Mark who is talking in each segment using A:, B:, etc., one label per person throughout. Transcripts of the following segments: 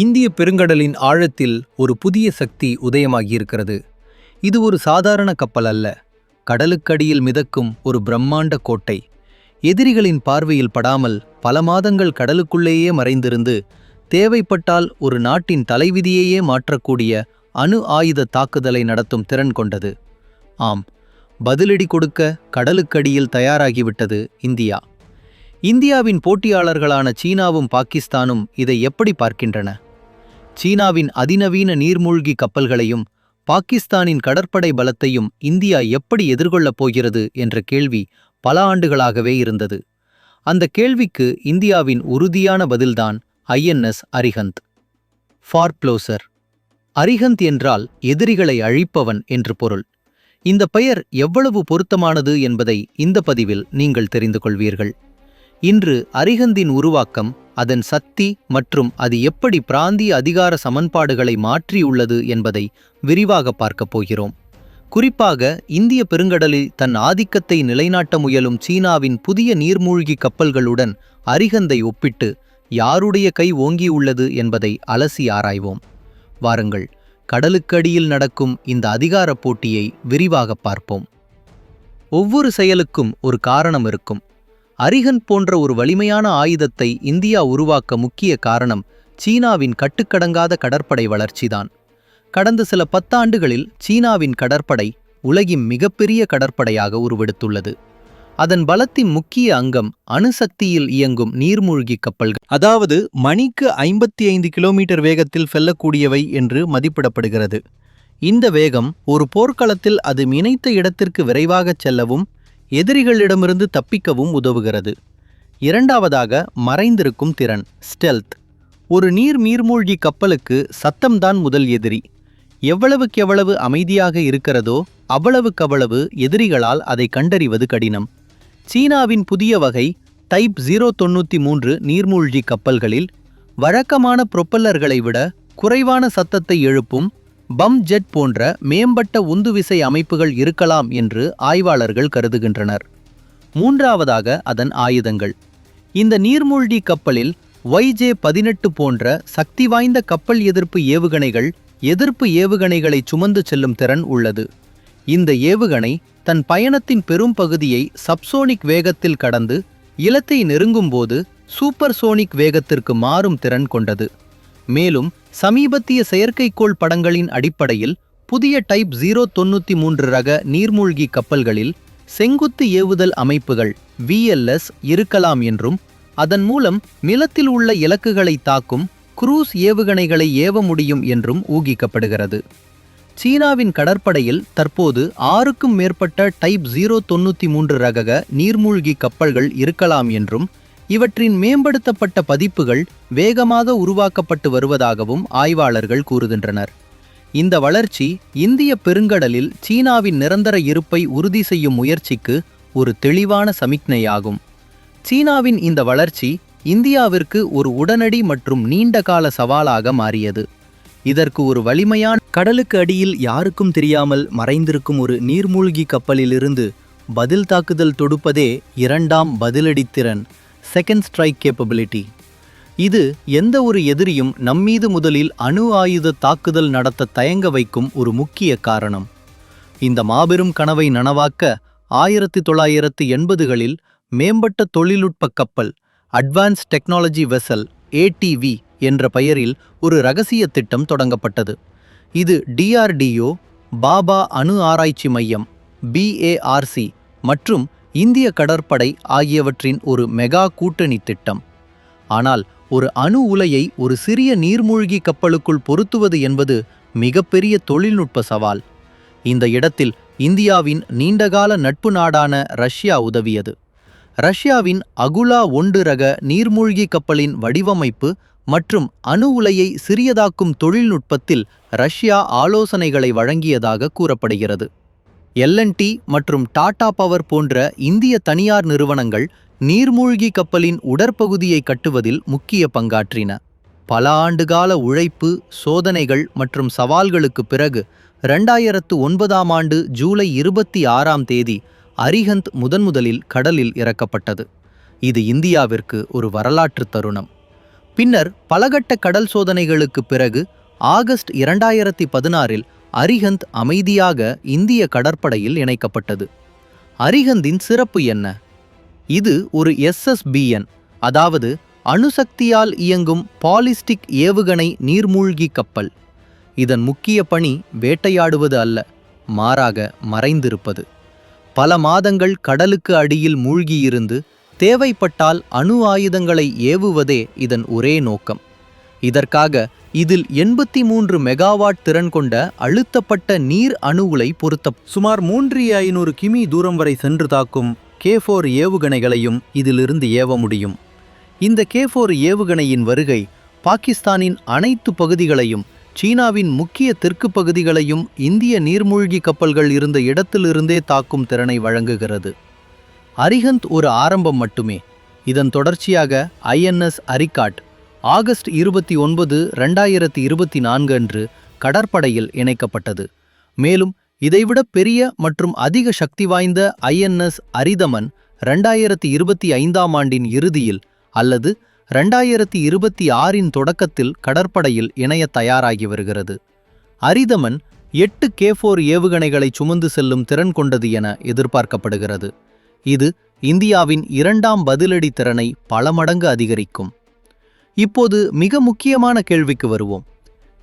A: இந்திய பெருங்கடலின் ஆழத்தில் ஒரு புதிய சக்தி உதயமாகியிருக்கிறது. இது ஒரு சாதாரண கப்பல் அல்ல. கடலுக்கடியில் மிதக்கும் ஒரு பிரம்மாண்ட கோட்டை. எதிரிகளின் பார்வையில் படாமல் பல மாதங்கள் கடலுக்குள்ளேயே மறைந்திருந்து தேவைப்பட்டால் ஒரு நாட்டின் தலைவிதியையே மாற்றக்கூடிய அணு ஆயுத தாக்குதலை நடத்தும் திறன் கொண்டது. ஆம் பதிலடி கொடுக்க கடலுக்கடியில் தயாராகிவிட்டது இந்தியா. இந்தியாவின் போட்டியாளர்களான சீனாவும் பாகிஸ்தானும் இதை எப்படி பார்க்கின்றன? சீனாவின் அதிநவீன நீர்மூழ்கி கப்பல்களையும் பாகிஸ்தானின் கடற்படை பலத்தையும் இந்தியா எப்படி எதிர்கொள்ளப் போகிறது என்ற கேள்வி பல ஆண்டுகளாகவே இருந்தது. அந்த கேள்விக்கு இந்தியாவின் உறுதியான பதில்தான் ஐஎன்எஸ் அரிஹந்த். ஃபார்ப்ளோசர் அரிஹந்த் என்றால் எதிரிகளை அழிப்பவன் என்று பொருள். இந்த பெயர் எவ்வளவு பொருத்தமானது என்பதை இந்த பதிவில் நீங்கள் தெரிந்து கொள்வீர்கள். இன்று அரிஹந்தின் உருவாக்கம் அதன் சக்தி மற்றும் அது எப்படி பிராந்திய அதிகார சமன்பாடுகளை மாற்றியுள்ளது என்பதை விரிவாக பார்க்கப் போகிறோம். குறிப்பாக இந்திய பெருங்கடலில் தன் ஆதிக்கத்தை நிலைநாட்ட முயலும் சீனாவின் புதிய நீர்மூழ்கி கப்பல்களுடன் அரிகந்தை ஒப்பிட்டு யாருடைய கை ஓங்கியுள்ளது என்பதை அலசி ஆராய்வோம். வாருங்கள் கடலுக்கடியில் நடக்கும் இந்த அதிகாரப் போட்டியை விரிவாகப் பார்ப்போம். ஒவ்வொரு செயலுக்கும் ஒரு காரணம் இருக்கும். அரிகன் போன்ற ஒரு வலிமையான ஆயுதத்தை இந்தியா உருவாக்க முக்கிய காரணம் சீனாவின் கட்டுக்கடங்காத கடற்படை வளர்ச்சிதான். கடந்த சில பத்தாண்டுகளில் சீனாவின் கடற்படை உலகின் மிகப்பெரிய கடற்படையாக உருவெடுத்துள்ளது. அதன் பலத்தின் முக்கிய அங்கம் அணுசக்தியில் இயங்கும் நீர்மூழ்கி கப்பல்கள். அதாவது மணிக்கு ஐம்பத்தி ஐந்து கிலோமீட்டர் வேகத்தில் செல்லக்கூடியவை என்று மதிப்பிடப்படுகிறது. இந்த வேகம் ஒரு போர்க்களத்தில் அது நினைத்த இடத்திற்கு விரைவாகச் செல்லவும் எதிரிகளிடமிருந்து தப்பிக்கவும் உதவுகிறது. இரண்டாவதாக மறைந்திருக்கும் திறன் ஸ்டெல்த் ஒரு நீர் நீர்மூழ்கி கப்பலுக்கு சத்தம்தான் முதல் எதிரி. எவ்வளவுக்கெவ்வளவு அமைதியாக இருக்கிறதோ அவ்வளவுக்கவ்வளவு எதிரிகளால் அதை கண்டறிவது கடினம். சீனாவின் புதிய வகை டைப் ஜீரோ தொண்ணூற்றி மூன்று நீர்மூழ்கி கப்பல்களில் வழக்கமான புரொப்பல்லர்களை விட குறைவான சத்தத்தை எழுப்பும் பம் ஜெட் போன்ற மேம்பட்ட உந்துவிசை அமைப்புகள் இருக்கலாம் என்று ஆய்வாளர்கள் கருதுகின்றனர். மூன்றாவதாக அதன் ஆயுதங்கள். இந்த நீர்மூழ்கி கப்பலில் ஒய்ஜே பதினெட்டு போன்ற சக்தி வாய்ந்த கப்பல் எதிர்ப்பு ஏவுகணைகள் எதிர்ப்பு ஏவுகணைகளை சுமந்து செல்லும் திறன் உள்ளது. இந்த ஏவுகணை தன் பயணத்தின் பெரும் பகுதியை சப்சோனிக் வேகத்தில் கடந்து இலத்தை நெருங்கும்போது சூப்பர்சோனிக் வேகத்திற்கு மாறும் திறன் கொண்டது. மேலும் சமீபத்திய செயற்கைக்கோள் படங்களின் அடிப்படையில் புதிய டைப் ஜீரோ தொண்ணூற்றி மூன்று ரக நீர்மூழ்கி கப்பல்களில் செங்குத்து ஏவுதல் அமைப்புகள் விஎல்எஸ் இருக்கலாம் என்றும் அதன் மூலம் நிலத்தில் உள்ள இலக்குகளை தாக்கும் குரூஸ் ஏவுகணைகளை ஏவ முடியும் என்றும் ஊகிக்கப்படுகிறது. சீனாவின் கடற்படையில் தற்போது ஆறுக்கும் மேற்பட்ட டைப் ஜீரோ தொண்ணூற்றி மூன்று ரக நீர்மூழ்கி கப்பல்கள் இருக்கலாம் என்றும் இவற்றின் மேம்படுத்தப்பட்ட பதிப்புகள் வேகமாக உருவாக்கப்பட்டு வருவதாகவும் ஆய்வாளர்கள் கூறுகின்றனர். இந்த வளர்ச்சி இந்திய பெருங்கடலில் சீனாவின் நிரந்தர இருப்பை உறுதி செய்யும் முயற்சிக்கு ஒரு தெளிவான சமிக்ஞையாகும். சீனாவின் இந்த வளர்ச்சி இந்தியாவிற்கு ஒரு உடனடி மற்றும் நீண்டகால சவாலாக மாறியது. இதற்கு ஒரு வலிமையான கடலுக்கு அடியில் யாருக்கும் தெரியாமல் மறைந்திருக்கும் ஒரு நீர்மூழ்கி கப்பலிலிருந்து பதில் தாக்குதல் தொடுப்பதே இரண்டாம் பதிலடித்திறன் செகண்ட் ஸ்ட்ரைக் கேப்பபிலிட்டி இது எந்த ஒரு எதிரியும் நம்மீது முதலில் அணு ஆயுத தாக்குதல் நடத்த தயங்க வைக்கும் ஒரு முக்கிய காரணம். இந்த மாபெரும் கனவை நனவாக்க ஆயிரத்தி தொள்ளாயிரத்து எண்பதுகளில் மேம்பட்ட தொழில்நுட்ப கப்பல் அட்வான்ஸ் டெக்னாலஜி வெசல் ஏடிவி என்ற பெயரில் ஒரு ரகசிய திட்டம் தொடங்கப்பட்டது. இது டிஆர்டிஓ பாபா அணு ஆராய்ச்சி மையம் பிஏஆர்சி மற்றும் இந்திய கடற்படை ஆகியவற்றின் ஒரு மெகா கூட்டணி திட்டம். ஆனால் ஒரு அணு உலையை ஒரு சிறிய நீர்மூழ்கி கப்பலுக்குள் பொருத்துவது என்பது மிகப்பெரிய தொழில்நுட்ப சவால். இந்த இடத்தில் இந்தியாவின் நீண்டகால நட்பு நாடான ரஷ்யா உதவியது. ரஷ்யாவின் அகுலா ஒன்று ரக நீர்மூழ்கி கப்பலின் வடிவமைப்பு மற்றும் அணு உலையை சிறியதாக்கும் தொழில்நுட்பத்தில் ரஷ்யா ஆலோசனைகளை வழங்கியதாக கூறப்படுகிறது. எல்என்டி மற்றும் டாடா பவர் போன்ற இந்திய தனியார் நிறுவனங்கள் நீர்மூழ்கி கப்பலின் உடற்பகுதியை கட்டுவதில் முக்கிய பங்காற்றின. பல ஆண்டுகால உழைப்பு சோதனைகள் மற்றும் சவால்களுக்கு பிறகு ரெண்டாயிரத்து ஒன்பதாம் ஆண்டு ஜூலை இருபத்தி ஆறாம் தேதி அரிஹந்த் முதன்முதலில் கடலில் இறக்கப்பட்டது. இது இந்தியாவிற்கு ஒரு வரலாற்று தருணம். பின்னர் பலகட்ட கடல் சோதனைகளுக்குப் பிறகு ஆகஸ்ட் இரண்டாயிரத்தி பதினாறில் அரிஹந்த் அமைதியாக இந்திய கடற்படையில் இணைக்கப்பட்டது. அரிஹந்தின் சிறப்பு என்ன? இது ஒரு எஸ்எஸ்பிஎன் அதாவது அணுசக்தியால் இயங்கும் பாலிஸ்டிக் ஏவுகணை நீர்மூழ்கி கப்பல். இதன் முக்கிய பணி வேட்டையாடுவது அல்ல மாறாக மறைந்திருப்பது. பல மாதங்கள் கடலுக்கு அடியில் மூழ்கியிருந்து தேவைப்பட்டால் அணு ஆயுதங்களை ஏவுவதே இதன் ஒரே நோக்கம். இதற்காக இதில் எண்பத்தி மூன்று மெகாவாட் திறன் கொண்ட அழுத்தப்பட்ட நீர் அணு உலை பொருத்த சுமார் மூன்று ஐநூறு கிமி தூரம் வரை சென்று தாக்கும் கே ஃபோர் ஏவுகணைகளையும் இதிலிருந்து ஏவ முடியும். இந்த கே ஃபோர் ஏவுகணையின் வருகை பாகிஸ்தானின் அனைத்து பகுதிகளையும் சீனாவின் முக்கிய தெற்கு பகுதிகளையும் இந்திய நீர்மூழ்கி கப்பல்கள் இருந்த இடத்திலிருந்தே தாக்கும் திறனை வழங்குகிறது. அரிஹந்த் ஒரு ஆரம்பம் மட்டுமே. இதன் தொடர்ச்சியாக ஐஎன்எஸ் அரிகாட் ஆகஸ்ட் இருபத்தி ஒன்பது ரெண்டாயிரத்தி இருபத்தி நான்கு அன்று கடற்படையில் இணைக்கப்பட்டது. மேலும் இதைவிட பெரிய மற்றும் அதிக சக்தி வாய்ந்த ஐஎன்எஸ் அரிதமன் ரெண்டாயிரத்தி இருபத்தி ஐந்தாம் ஆண்டின் இறுதியில் அல்லது ரெண்டாயிரத்தி இருபத்தி ஆறின் தொடக்கத்தில் கடற்படையில் இணைய தயாராகி வருகிறது. அரிதமன் எட்டு கே ஃபோர் ஏவுகணைகளை சுமந்து செல்லும் திறன் கொண்டது என எதிர்பார்க்கப்படுகிறது. இது இந்தியாவின் இரண்டாம் பதிலடி திறனை பல மடங்கு அதிகரிக்கும். இப்போது மிக முக்கியமான கேள்விக்கு வருவோம்.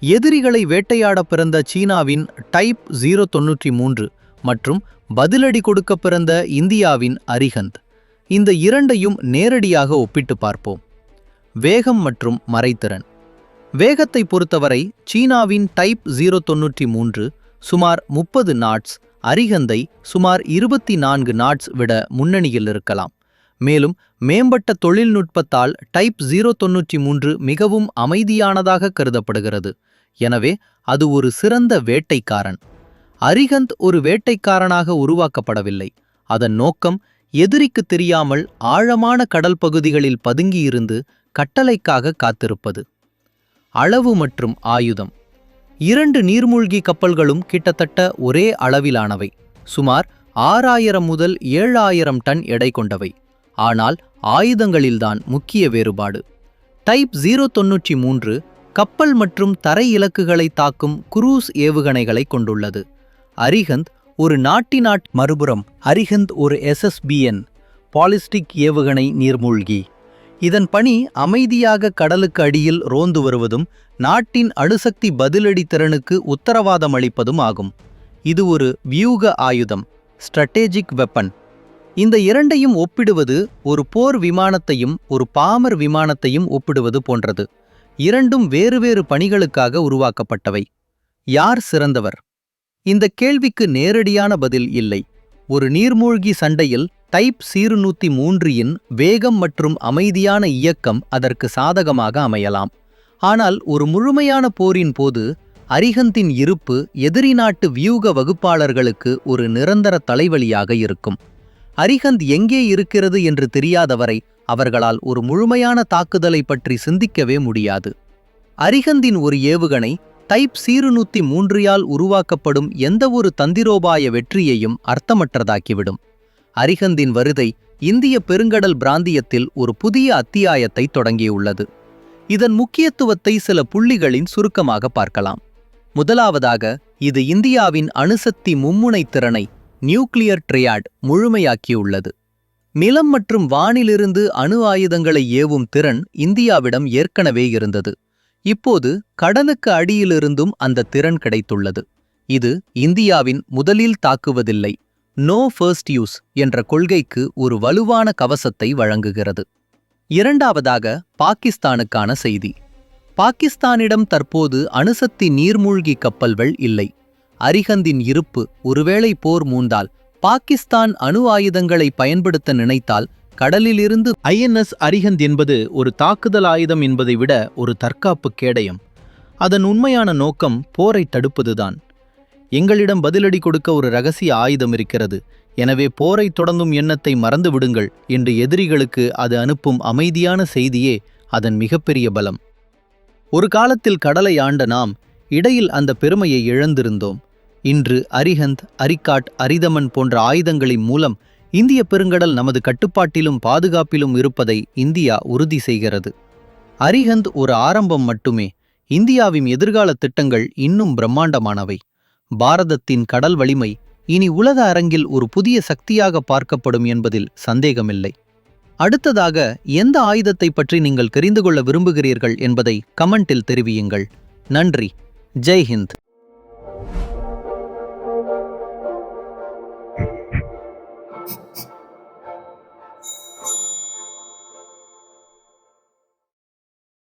A: எதிரிகளை வேட்டையாட பிறந்த சீனாவின் டைப் ஜீரோ தொன்னூற்றி மூன்று மற்றும் பதிலடி கொடுக்க பிறந்த இந்தியாவின் அரிஹந்த். இந்த இரண்டையும் நேரடியாக ஒப்பிட்டு பார்ப்போம். வேகம் மற்றும் மறைத்திறன். வேகத்தை பொறுத்தவரை சீனாவின் டைப் ஜீரோ தொன்னூற்றி மூன்று சுமார் முப்பது நாட்ஸ் அரிகந்தை சுமார் இருபத்தி நான்கு நாட்ஸ் விட முன்னணியில் இருக்கலாம். மேலும் மேம்பட்ட தொழில்நுட்பத்தால் டைப் ஜீரோ தொன்னூற்றி மூன்று மிகவும் அமைதியானதாக கருதப்படுகிறது. எனவே அது ஒரு சிறந்த வேட்டைக்காரன். அரிகந்த் ஒரு வேட்டைக்காரனாக உருவாக்கப்படவில்லை. அதன் நோக்கம் எதிரிக்கு தெரியாமல் ஆழமான கடல் பகுதிகளில் பதுங்கியிருந்து கட்டளைக்காக காத்திருப்பது. அளவு மற்றும் ஆயுதம். இரண்டு நீர்மூழ்கி கப்பல்களும் கிட்டத்தட்ட ஒரே அளவிலானவை. சுமார் ஆறாயிரம் முதல் ஏழாயிரம் டன் எடை கொண்டவை. ஆனால் ஆயுதங்களில்தான் முக்கிய வேறுபாடு. டைப் ஜீரோ தொன்னூற்றி மூன்று கப்பல் மற்றும் தரை இலக்குகளை தாக்கும் குரூஸ் ஏவுகணைகளை கொண்டுள்ளது. அரிஹந்த் ஒரு நாட்டி நாட் மறுபுறம் அரிஹந்த் ஒரு எஸ்எஸ்பிஎன் பாலிஸ்டிக் ஏவுகணை நீர்மூழ்கி. இதன் பணி அமைதியாக கடலுக்கு அடியில் ரோந்து வருவதும் நாட்டின் அணுசக்தி பதிலடி திறனுக்கு உத்தரவாதம் அளிப்பதும் ஆகும். இது ஒரு வியூக ஆயுதம் ஸ்ட்ரட்டேஜிக் வெப்பன். இந்த இரண்டையும் ஒப்பிடுவது ஒரு போர் விமானத்தையும் ஒரு பாமர் விமானத்தையும் ஒப்பிடுவது போன்றது. இரண்டும் வேறு வேறு பணிகளுக்காக உருவாக்கப்பட்டவை. யார் சிறந்தவர்? இந்த கேள்விக்கு நேரடியான பதில் இல்லை. ஒரு நீர்மூழ்கி சண்டையில் டைப் சீருநூத்தி மூன்றியின் வேகம் மற்றும் அமைதியான இயக்கம் அதற்கு சாதகமாக அமையலாம். ஆனால் ஒரு முழுமையான போரின் போது அரிஹந்தின் இருப்பு எதிரி நாட்டு வியூக வகுப்பாளர்களுக்கு ஒரு நிரந்தர தலைவலியாக இருக்கும். அரிஹந்த் எங்கே இருக்கிறது என்று தெரியாதவரை அவர்களால் ஒரு முழுமையான தாக்குதலை பற்றி சிந்திக்கவே முடியாது. அரிஹந்தின் ஒரு ஏவுகணை டைப் சீருநூத்தி மூன்றியால் உருவாக்கப்படும் எந்தவொரு தந்திரோபாய வெற்றியையும் அர்த்தமற்றதாக்கிவிடும். அரிஹந்தின் வருதை இந்திய பெருங்கடல் பிராந்தியத்தில் ஒரு புதிய அத்தியாயத்தை தொடங்கியுள்ளது. இதன் முக்கியத்துவத்தை சில புள்ளிகளின் சுருக்கமாக பார்க்கலாம். முதலாவதாக இது இந்தியாவின் அணுசக்தி மும்முனை திறனை நியூக்ளியர் ட்ரியாட் முழுமையாக்கியுள்ளது. நிலம் மற்றும் வானிலிருந்து அணு ஆயுதங்களை ஏவும் திறன் இந்தியாவிடம் ஏற்கனவே இருந்தது. இப்போது கடலுக்கு அடியிலிருந்தும் அந்த திறன் கிடைத்துள்ளது. இது இந்தியாவின் முதலில் தாக்குவதில்லை நோ ஃபர்ஸ்ட் யூஸ் என்ற கொள்கைக்கு ஒரு வலுவான கவசத்தை வழங்குகிறது. இரண்டாவதாக பாகிஸ்தானுக்கான செய்தி. பாகிஸ்தானிடம் தற்போது அணுசக்தி நீர்மூழ்கி கப்பல்கள் இல்லை அரிஹந்தின் இருப்பு ஒருவேளை போர் மூந்தால் பாகிஸ்தான் அணு ஆயுதங்களை பயன்படுத்த நினைத்தால் கடலிலிருந்து ஐஎன்எஸ் அரிஹந்த் என்பது ஒரு தாக்குதல் ஆயுதம் என்பதை விட ஒரு தற்காப்பு கேடயம். அதன் உண்மையான நோக்கம் போரை தடுப்பதுதான். எங்களிடம் பதிலடி கொடுக்க ஒரு ரகசிய ஆயுதம் இருக்கிறது. எனவே போரை தொடங்கும் எண்ணத்தை மறந்து விடுங்கள் என்று எதிரிகளுக்கு அது அனுப்பும் அமைதியான செய்தியே அதன் மிகப்பெரிய பலம். ஒரு காலத்தில் கடலை ஆண்ட நாம் இடையில் அந்த பெருமையை இழந்திருந்தோம். இன்று அரிஹந்த் அரிக்காட் அரிதமன் போன்ற ஆயுதங்களின் மூலம் இந்திய பெருங்கடல் நமது கட்டுப்பாட்டிலும் பாதுகாப்பிலும் இருப்பதை இந்தியா உறுதி செய்கிறது. அரிஹந்த் ஒரு ஆரம்பம் மட்டுமே. இந்தியாவின் எதிர்கால திட்டங்கள் இன்னும் பிரம்மாண்டமானவை. பாரதத்தின் கடல் வலிமை இனி உலக அரங்கில் ஒரு புதிய சக்தியாக பார்க்கப்படும் என்பதில் சந்தேகமில்லை. அடுத்ததாக எந்த ஆயுதத்தை பற்றி நீங்கள் தெரிந்து கொள்ள விரும்புகிறீர்கள் என்பதை கமெண்டில் தெரிவியுங்கள். நன்றி. जय हिंद।